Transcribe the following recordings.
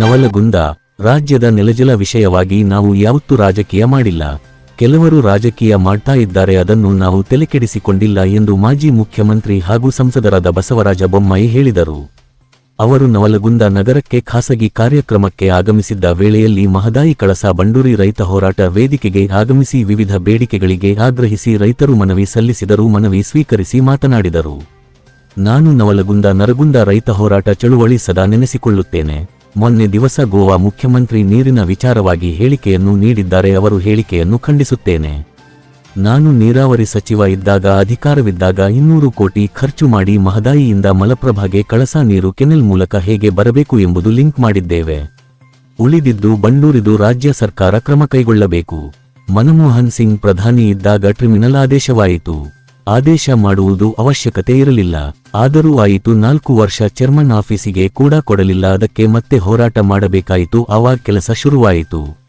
ನವಲಗುಂದ ರಾಜ್ಯದ ನೆಲಜಲ ವಿಷಯವಾಗಿ ನಾವು ಯಾವತ್ತೂ ರಾಜಕೀಯ ಮಾಡಿಲ್ಲ. ಕೆಲವರು ರಾಜಕೀಯ ಮಾಡ್ತಾ ಇದ್ದಾರೆ, ಅದನ್ನು ನಾವು ತಲೆಕೆಡಿಸಿಕೊಂಡಿಲ್ಲ ಎಂದು ಮಾಜಿ ಮುಖ್ಯಮಂತ್ರಿ ಹಾಗೂ ಸಂಸದರಾದ ಬಸವರಾಜ ಬೊಮ್ಮಾಯಿ ಹೇಳಿದರು. ಅವರು ನವಲಗುಂದ ನಗರಕ್ಕೆ ಖಾಸಗಿ ಕಾರ್ಯಕ್ರಮಕ್ಕೆ ಆಗಮಿಸಿದ್ದ ವೇಳೆಯಲ್ಲಿ ಮಹದಾಯಿ ಕಳಸ ಬಂಡೂರಿ ರೈತ ಹೋರಾಟ ವೇದಿಕೆಗೆ ಆಗಮಿಸಿ ವಿವಿಧ ಬೇಡಿಕೆಗಳಿಗೆ ಆಗ್ರಹಿಸಿ ರೈತರು ಮನವಿ ಸಲ್ಲಿಸಿದರು, ಮನವಿ ಸ್ವೀಕರಿಸಿ ಮಾತನಾಡಿದರು. ನಾನು ನವಲಗುಂದ ನರಗುಂದ ರೈತ ಹೋರಾಟ ಚಳುವಳಿ ಸದಾ ನೆನೆಸಿಕೊಳ್ಳುತ್ತೇನೆ. ಮೊನ್ನೆ ದಿವಸ ಗೋವಾ ಮುಖ್ಯಮಂತ್ರಿ ನೀರಿನ ವಿಚಾರವಾಗಿ ಹೇಳಿಕೆಯನ್ನು ನೀಡಿದ್ದಾರೆ ಅವರು ಹೇಳಿಕೆಯನ್ನು ಖಂಡಿಸುತ್ತೇನೆ. ನಾನು ನೀರಾವರಿ ಸಚಿವ ಇದ್ದಾಗ ಅಧಿಕಾರವಿದ್ದಾಗ ಇನ್ನೂರು ಕೋಟಿ ಖರ್ಚು ಮಾಡಿ ಮಹದಾಯಿಯಿಂದ ಮಲಪ್ರಭಾಗೆ ಕಳಸಾ ನೀರು ಕೆನೆಲ್ ಮೂಲಕ ಹೇಗೆ ಬರಬೇಕು ಎಂಬುದು ಲಿಂಕ್ ಮಾಡಿದ್ದೇವೆ. ಉಳಿದಿದ್ದು ಬಂಡೂರಿದು ರಾಜ್ಯ ಸರ್ಕಾರ ಕ್ರಮ ಕೈಗೊಳ್ಳಬೇಕು. ಮನಮೋಹನ್ ಸಿಂಗ್ ಪ್ರಧಾನಿ ಇದ್ದಾಗ ಟ್ರಿಮಿನಲ್ ಆದೇಶವಾಯಿತು. ಆದೇಶ ಮಾಡುವುದು ಅವಶ್ಯಕತೆ ಇರಲಿಲ್ಲ. ಆದರೂ ಆಯಿತು, ನಾಲ್ಕು ವರ್ಷ ಚೇರ್ಮನ್ ಆಫೀಸಿಗೆ ಕೂಡ ಕೊಡಲಿಲ್ಲ. ಅದಕ್ಕೆ ಮತ್ತೆ ಹೋರಾಟ ಮಾಡಬೇಕಾಯಿತು. ಆವಾಗ ಕೆಲಸ ಶುರುವಾಯಿತು.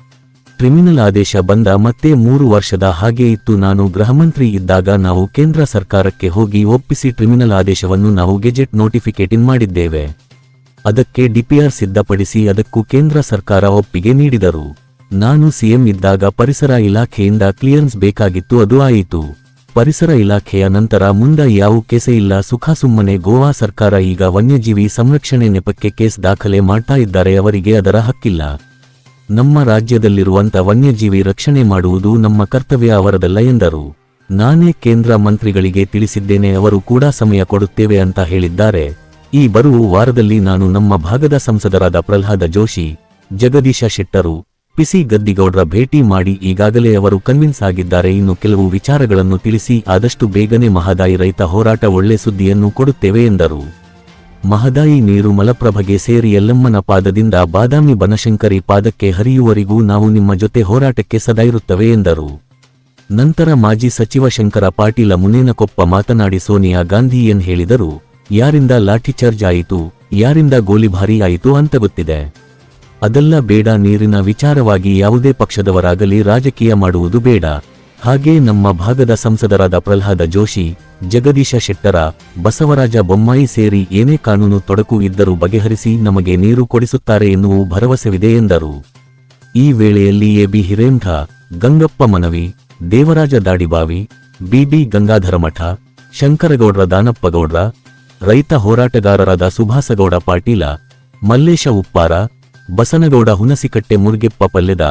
ಕ್ರಿಮಿನಲ್ ಆದೇಶ ಬಂದ ಮತ್ತೆ ಮೂರು ವರ್ಷದ ಹಾಗೆ ಇತ್ತು. ನಾನು ಗೃಹಮಂತ್ರಿ ಇದ್ದಾಗ ನಾವು ಕೇಂದ್ರ ಸರ್ಕಾರಕ್ಕೆ ಹೋಗಿ ಒಪ್ಪಿಸಿ ಕ್ರಿಮಿನಲ್ ಆದೇಶವನ್ನು ನಾವು ಗೆಜೆಟ್ ನೋಟಿಫಿಕೇಟಿನ್ ಮಾಡಿದ್ದೇವೆ. ಅದಕ್ಕೆ ಡಿಪಿಆರ್ ಸಿದ್ಧಪಡಿಸಿ ಅದಕ್ಕೂ ಕೇಂದ್ರ ಸರ್ಕಾರ ಒಪ್ಪಿಗೆ ನೀಡಿದರು. ನಾನು ಸಿಎಂ ಇದ್ದಾಗ ಪರಿಸರ ಇಲಾಖೆಯಿಂದ ಕ್ಲಿಯರೆನ್ಸ್ ಬೇಕಾಗಿತ್ತು. ಅದು ಆಯಿತು. ಪರಿಸರ ಇಲಾಖೆಯ ನಂತರ ಮುಂದ ಯಾವ ಕೇಸೆ ಇಲ್ಲ ಸುಖ ಸುಮ್ಮನೆ ಗೋವಾ ಸರ್ಕಾರ ಈಗ ವನ್ಯಜೀವಿ ಸಂರಕ್ಷಣೆ ನೆಪಕ್ಕೆ ಕೇಸ್ ದಾಖಲೆ ಮಾಡ್ತಾ ಇದ್ದಾರೆ ಅವರಿಗೆ ಅದರ ಹಕ್ಕಿಲ್ಲ. ನಮ್ಮ ರಾಜ್ಯದಲ್ಲಿರುವಂತ ವನ್ಯಜೀವಿ ರಕ್ಷಣೆ ಮಾಡುವುದು ನಮ್ಮ ಕರ್ತವ್ಯ ಅವರದಲ್ಲ ಎಂದರು. ನಾನೇ ಕೇಂದ್ರ ಮಂತ್ರಿಗಳಿಗೆ ತಿಳಿಸಿದ್ದೇನೆ ಅವರು ಕೂಡ ಸಮಯ ಕೊಡುತ್ತೇವೆ ಅಂತ ಹೇಳಿದ್ದಾರೆ. ಈ ಬರುವ ವಾರದಲ್ಲಿ ನಾನು ನಮ್ಮ ಭಾಗದ ಸಂಸದರಾದ ಪ್ರಹ್ಲಾದ ಜೋಶಿ, ಜಗದೀಶ ಶೆಟ್ಟರು ಪಿಸಿ ಗದ್ದಿಗೌಡರ ಭೇಟಿ ಮಾಡಿ ಈಗಾಗಲೇ ಅವರು ಕನ್ವಿನ್ಸ್ ಆಗಿದ್ದಾರೆ. ಇನ್ನು ಕೆಲವು ವಿಚಾರಗಳನ್ನು ತಿಳಿಸಿ ಆದಷ್ಟು ಬೇಗನೆ ಮಹದಾಯಿ ರೈತ ಹೋರಾಟ ಒಳ್ಳೆ ಸುದ್ದಿಯನ್ನು ಕೊಡುತ್ತೇವೆ ಎಂದರು. ಮಹದಾಯಿ ನೀರು ಮಲಪ್ರಭಗೆ ಸೇರಿ ಯಲ್ಲಮ್ಮನ ಪಾದದಿಂದ ಬಾದಾಮಿ ಬನಶಂಕರಿ ಪಾದಕ್ಕೆ ಹರಿಯುವರಿಗೂ ನಾವು ನಿಮ್ಮ ಜೊತೆ ಹೋರಾಟಕ್ಕೆ ಸದಾ ಇರುತ್ತವೆ ಎಂದರು. ನಂತರ ಮಾಜಿ ಸಚಿವ ಶಂಕರ ಪಾಟೀಲ ಮುನೇನಕೊಪ್ಪ ಮಾತನಾಡಿ ಸೋನಿಯಾ ಗಾಂಧಿ ಏನ್ ಹೇಳಿದರು? ಯಾರಿಂದ ಲಾಠಿಚಾರ್ಜ್ ಆಯಿತು? ಯಾರಿಂದ ಗೋಲಿಬಾರಿ ಆಯಿತು ಅಂತ ಗೊತ್ತಿದೆ. ಅದೆಲ್ಲ ಬೇಡ, ನೀರಿನ ವಿಚಾರವಾಗಿ ಯಾವುದೇ ಪಕ್ಷದವರಾಗಲಿ ರಾಜಕೀಯ ಮಾಡುವುದು ಬೇಡ. ಹಾಗೆ ನಮ್ಮ ಭಾಗದ ಸಂಸದರಾದ ಪ್ರಹ್ಲಾದ ಜೋಶಿ, ಜಗದೀಶ ಶೆಟ್ಟರ, ಬಸವರಾಜ ಬೊಮ್ಮಾಯಿ ಸೇರಿ ಏನೇ ಕಾನೂನು ತೊಡಕು ಇದ್ದರೂ ಬಗೆಹರಿಸಿ ನಮಗೆ ನೀರು ಕೊಡಿಸುತ್ತಾರೆ ಎನ್ನುವ ಭರವಸೆವಿದೆ ಎಂದರು. ಈ ವೇಳೆಯಲ್ಲಿ ಎಬಿ ಹಿರೇಂಠ ಗಂಗಪ್ಪ ಮನವಿ, ದೇವರಾಜ ದಾಡಿಬಾವಿ ಬಿಬಿ ಗಂಗಾಧರಮಠ, ಶಂಕರಗೌಡ್ರ ದಾನಪ್ಪಗೌಡ್ರ, ರೈತ ಹೋರಾಟಗಾರರಾದ ಸುಭಾಸಗೌಡ ಪಾಟೀಲ, ಮಲ್ಲೇಶ ಉಪ್ಪಾರ ಬಸನಗೌಡ ಹುಣಸಿಕಟ್ಟೆ ಮುರುಗೆಪ್ಪ ಪಲ್ಲೆದ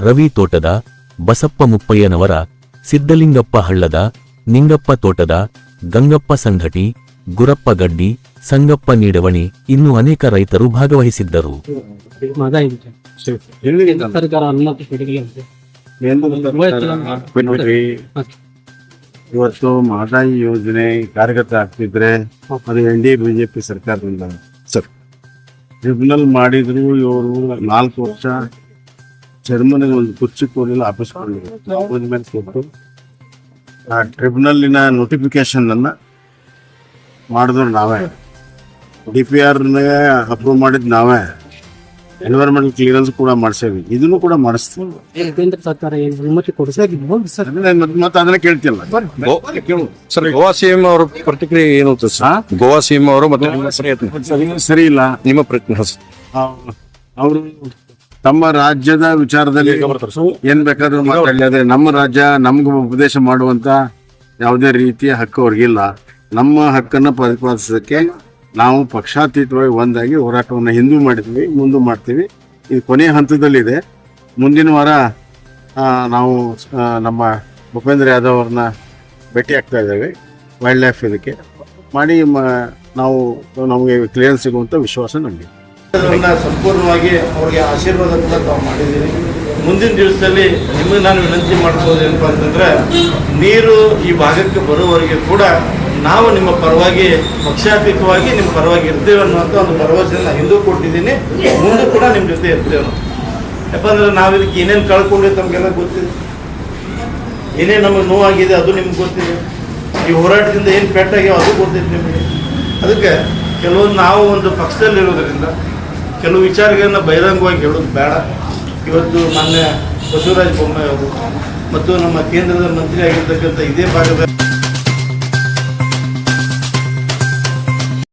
ರವಿ ತೋಟದ ಬಸಪ್ಪ ಮುಪ್ಪಯ್ಯನವರ ಸಿದ್ದಲಿಂಗಪ್ಪ ಹಳ್ಳದ ನಿಂಗಪ್ಪ ತೋಟದ ಗಂಗಪ್ಪ ಸಂಘಟಿ ಗುರಪ್ಪ ಗಡ್ಡಿ ಸಂಗಪ್ಪ ನೀಡವಣಿ ಇನ್ನು ಅನೇಕ ರೈತರು ಭಾಗವಹಿಸಿದ್ದರು. ಇವತ್ತು ಮಹದಾಯಿ ಯೋಜನೆ ಕಾರ್ಯಗತ ಆಗ್ತಿದ್ರೆ ಅದು ಎನ್ ಡಿ ಬಿಜೆಪಿ ಸರ್ಕಾರದಿಂದ ಸರ್. ಟ್ರಿಬ್ಯುನಲ್ ಮಾಡಿದ್ರು ಇವರು ನಾಲ್ಕು ವರ್ಷ ಚರ್ಮನಿಗೆ ಒಂದು ಕುರ್ಚಿ ಕೋರಿಲ್ಲ ಅಪಾಯಿಂಟ್ಮೆಂಟ್ ಕೊಟ್ಟು ಆ ಟ್ರಿಬ್ಯುನಲ್ಲಿನ ನೋಟಿಫಿಕೇಶನ್ ಅನ್ನ ಮಾಡಿದ್ರು ನಾವೇ. ಡಿ ಪಿ ಆರ್ ಅಪ್ರೂವ್ ಮಾಡಿದ್ ನಾವೇ. ಎನ್ವೈರನ್ಮೆಂಟಲ್ ಕ್ಲಿಯರೆನ್ಸ್ ಕೂಡ ಮಾಡಿಸೇವಿ. ಇದನ್ನು ಕೂಡ ಮಾಡಿಸ್ತೀವಿ. ಕೇಂದ್ರ ಸರ್ಕಾರ ಏನು ಅನುಮತಿ ಕೊಡಿಸಿ ಮತ್ತೆ ಅದನ್ನ ಕೇಳ್ತಿಲ್ಲ ಸರ್ ಗೋವಾ ಸಿಎಂ ಅವರ ಪ್ರತಿಕ್ರಿಯೆ ಏನು ಸರ್? ಗೋವಾ ಸಿಎಂ ಅವರು ಮತ್ತೆ ನಿಮ್ಮ ಪ್ರಯತ್ನ. ಸರಿ ಸರಿ ಇಲ್ಲ. ನಿಮ್ಮ ಪ್ರಯತ್ನ. ಅವರು ತಮ್ಮ ರಾಜ್ಯದ ವಿಚಾರದಲ್ಲಿ ಏನ್ ಬೇಕಾದ್ರೂ ಮಾತಾಡಲಿ ಆದ್ರೆ ನಮ್ಮ ರಾಜ್ಯ ನಮ್ಗೆ ಉಪದೇಶ ಮಾಡುವಂತ ಯಾವುದೇ ರೀತಿಯ ಹಕ್ಕು ಅವ್ರಿಗಿಲ್ಲ. ನಮ್ಮ ಹಕ್ಕನ್ನ ಪ್ರತಿಪಾದಿಸೋದಕ್ಕೆ ನಾವು ಪಕ್ಷಾತೀತವಾಗಿ ಒಂದಾಗಿ ಹೋರಾಟವನ್ನು ಹಿಂದೂ ಮಾಡಿದ್ವಿ, ಮುಂದೆ ಮಾಡ್ತೀವಿ. ಇದು ಕೊನೆಯ ಹಂತದಲ್ಲಿದೆ. ಮುಂದಿನ ವಾರ ನಾವು ನಮ್ಮ ಭೂಪೇಂದ್ರ ಯಾದವ್ ಅವ್ರನ್ನ ಭೇಟಿ ಆಗ್ತಾ ಇದ್ದೇವೆ. ವೈಲ್ಡ್ ಲೈಫ್ ಇದಕ್ಕೆ. ಮಾಡಿ ನಾವು, ನಮಗೆ ಕ್ಲಿಯರೆನ್ಸ್ ಸಿಗುವಂಥ ವಿಶ್ವಾಸ ನಮಗೆ. ಸಂಪೂರ್ಣವಾಗಿ ಅವ್ರಿಗೆ ಆಶೀರ್ವಾದ ಕೂಡ ತಾವು ಮಾಡಿದ್ದೀವಿ ಮುಂದಿನ ದಿವಸದಲ್ಲಿ ನಿಮಗೆ ನಾನು ವಿನಂತಿ ಮಾಡ್ಬೋದು ಏನಪ್ಪ ಅಂತಂದ್ರೆ, ನೀರು ಈ ಭಾಗಕ್ಕೆ ಬರುವವರೆಗೆ ಕೂಡ ನಾವು ನಿಮ್ಮ ಪರವಾಗಿ ಪಕ್ಷಾತೀತವಾಗಿ ನಿಮ್ಮ ಪರವಾಗಿ ಇರ್ತೇವೆ ಅನ್ನುವಂಥ ಒಂದು ಭರವಸೆಯನ್ನು ನಾನು ಹಿಂದೂ ಕೊಟ್ಟಿದ್ದೀನಿ. ಮುಂದೆ ಕೂಡ ನಿಮ್ಮ ಜೊತೆ ಇರ್ತೇವೆ ಯಾಕಂದ್ರೆ ನಾವು ಇದಕ್ಕೆ ಏನೇನು ಕಳ್ಕೊಂಡಿದ್ದು ತಮಗೆಲ್ಲ ಗೊತ್ತಿದೆ. ಏನೇನು ನಮಗೆ ನೋವಾಗಿದೆ ಅದು ನಿಮ್ಗೆ ಗೊತ್ತಿದೆ. ಈ ಹೋರಾಟದಿಂದ ಏನು ಪೆಟ್ಟಾಗ್ಯಾವ ಅದು ಗೊತ್ತಿದೆ ನಿಮಗೆ. ಅದಕ್ಕೆ ಕೆಲವೊಂದು ನಾವು ಒಂದು ಪಕ್ಷದಲ್ಲಿರೋದ್ರಿಂದ ಕೆಲವು ವಿಚಾರಗಳನ್ನ ಬಹಿರಂಗವಾಗಿ ಹೇಳೋದು ಬೇಡ. ಇವತ್ತು ಮಾನ್ಯ ಬಸವರಾಜ ಬೊಮ್ಮಾಯಿ ಅವರು ಮತ್ತು ನಮ್ಮ ಕೇಂದ್ರದ ಮಂತ್ರಿ ಆಗಿರ್ತಕ್ಕಂಥ ಇದೇ ಭಾಗದ